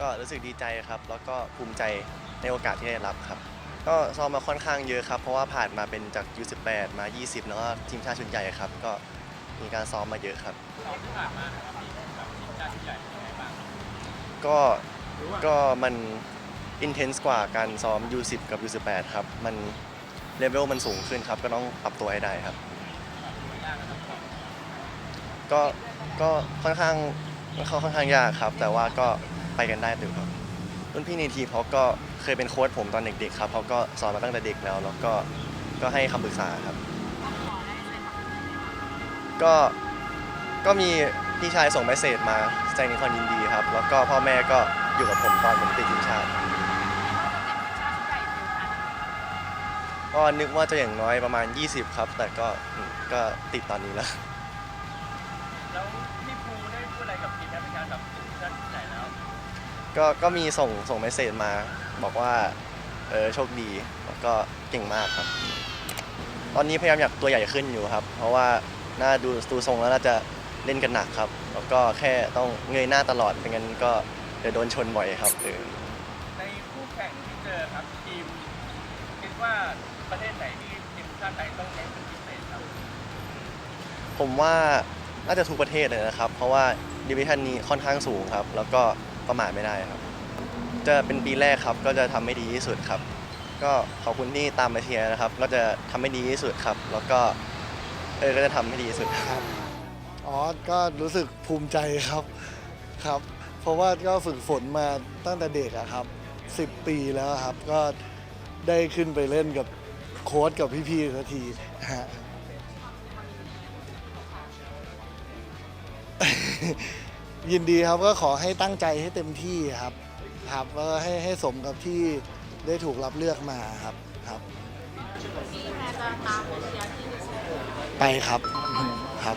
ก็รู้สึกดีใจครับ แล้วก็ภูมิใจในโอกาสที่ได้รับครับ ก็ซ้อมมาค่อนข้างเยอะครับ เพราะว่าผ่านมาเป็นจาก U18 มา 20 แล้วก็ทีมชาติชุดใหญ่ครับ ก็มีการซ้อมมาเยอะครับ ซ้อมที่ผ่านมานะครับมีแบบทีมชาติชุดใหญ่เป็นยังไงบ้างก็ก็มันอินเทนส์กว่าการซ้อม U10 กับ U18 ครับ มันเลเวลมันสูงขึ้นครับ ก็ต้องปรับตัวให้ได้ครับยากนะครับผมก็ก็ค่อนข้างค่อนข้างยากครับ แต่ว่าก็ ไปกันได้อยู่ครับรุ่นพี่ในทีมเขาก็เคยเป็นโค้ชผมตอนเด็กๆครับเขาก็สอนมาตั้งแต่เด็กแล้ว แล้วก็ก็ให้คำปรึกษาครับ ก็ก็มีพี่ชายส่งเมสเซจมาแสดงความยินดีครับ แล้วก็พ่อแม่ก็อยู่กับผมตอนผมติดทีมชาติ ก็นึกว่าจะอย่างน้อยประมาณ 20 ครับ แต่ก็อืมก็ติดตอนนี้แล้ว แล้วพี่ภูได้พูดอะไรกับทีมแอฟริกากับทีมชาติดใหญ่แล้ว ก็ก็มีส่งส่งเมสเซจมา บอกว่าเออโชคดีแล้วก็เก่งมากครับ ตอนนี้พยายามอยากตัวใหญ่ขึ้นอยู่ครับ เพราะว่าน่าดูดูทรงแล้วน่าจะเล่นกันหนักครับ แล้วก็แค่ต้องเงยหน้าตลอดไม่งั้นก็เดี๋ยวโดนชนบ่อยครับเออในคู่แข่งที่เจอครับทีมคิดว่าประเทศไหนที่ทีมชาติไทยต้องเน้นเป็นพิเศษครับผมว่าน่าจะทุกประเทศเลยนะครับ เพราะว่าดิวิชันนี้ค่อนข้างสูงครับ แล้วก็ ประมาทไม่ได้ครับ จะเป็นปีแรกครับก็จะทำให้ดีที่สุดครับ ก็ขอบคุณที่ตามมาเชียร์นะครับ ก็จะทำให้ดีที่สุดครับ แล้วก็เออก็จะทำให้ดีที่สุดครับอ๋อก็รู้สึกภูมิใจครับครับ เพราะว่าก็ฝึกฝนมาตั้งแต่เด็กอะครับ 10 ปีแล้วครับ ก็ได้ขึ้นไปเล่นกับโค้ชกับพี่ๆสักทีฮะ ยินดีครับก็ขอให้ตั้งใจให้เต็มที่ครับ ครับก็ให้ให้สมกับที่ได้ถูกรับเลือกมาครับครับพี่แพรจะตามไปเชียร์ที่นิวซีแลนด์ไปครับครับ